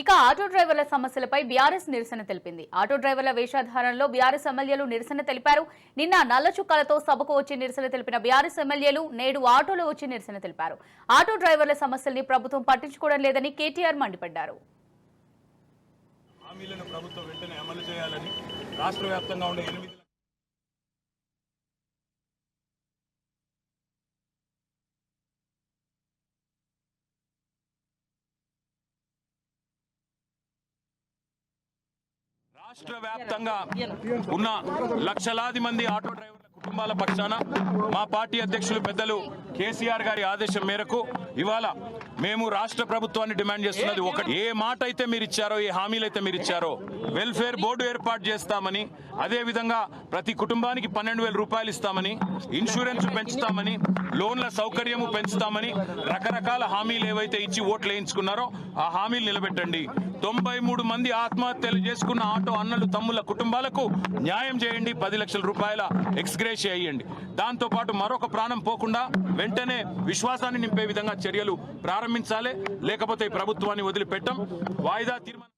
ఇక ఆటో డ్రైవర్ల సమస్యలపై బీఆర్ఎస్ నిరసన తెలిపింది. ఆటో డ్రైవర్ల వేషధారణలో బీఆర్ఎస్ ఎమ్మెల్యేలు నిరసన తెలిపారు. నిన్న నల్ల చుక్కాలతో సభకు వచ్చి నిరసన తెలిపిన బీఆర్ఎస్ ఎమ్మెల్యేలు నేడు ఆటోలో వచ్చి నిరసన తెలిపారు. ఆటో డ్రైవర్ల సమస్యల్ని ప్రభుత్వం పట్టించుకోవడం లేదని కేటీఆర్ మండిపడ్డారు. హామీలను ప్రభుత్వం వెంటనే అమలు చేయాలని రాష్ట్ర వ్యాప్తంగా ఉండే ఎనిమిది రాష్ట్ర వ్యాప్తంగా ఉన్న లక్షలాది మంది ఆటో డ్రైవర్ల కుటుంబాల పక్షాన మా పార్టీ అధ్యక్షులు పెద్దలు కేసీఆర్ గారి ఆదేశం మేరకు ఇవాళ మేము రాష్ట్ర ప్రభుత్వాన్ని డిమాండ్ చేస్తున్నది ఒకటి. ఏ మాట అయితే మీరు ఇచ్చారో ఏ హామీలు అయితే మీరు ఇచ్చారో వెల్ఫేర్ బోర్డు ఏర్పాటు చేస్తామని అదే విధంగా ప్రతి కుటుంబానికి పన్నెండు వేల రూపాయలు ఇస్తామని ఇన్సూరెన్స్ పెంచుతామని లోన్ల సౌకర్యము పెంచుతామని రకరకాల హామీలు ఏవైతే ఇచ్చి ఓట్లు వేయించుకున్నారో ఆ హామీలు నిలబెట్టండి. తొంభై మూడు మంది ఆత్మహత్యలు చేసుకున్న ఆటో అన్నలు తమ్ముల కుటుంబాలకు న్యాయం చేయండి. పది లక్షల రూపాయల ఎక్స్గ్రేషియా ఇవ్వండి దాంతో పాటు మరొక ప్రాణం పోకుండా వెంటనే విశ్వాసాన్ని నింపే విధంగా చర్యలు ప్రారంభించాలి. లేకపోతే ఈ ప్రభుత్వాన్ని వదిలిపెట్టం. వాయిదా తీర్మానం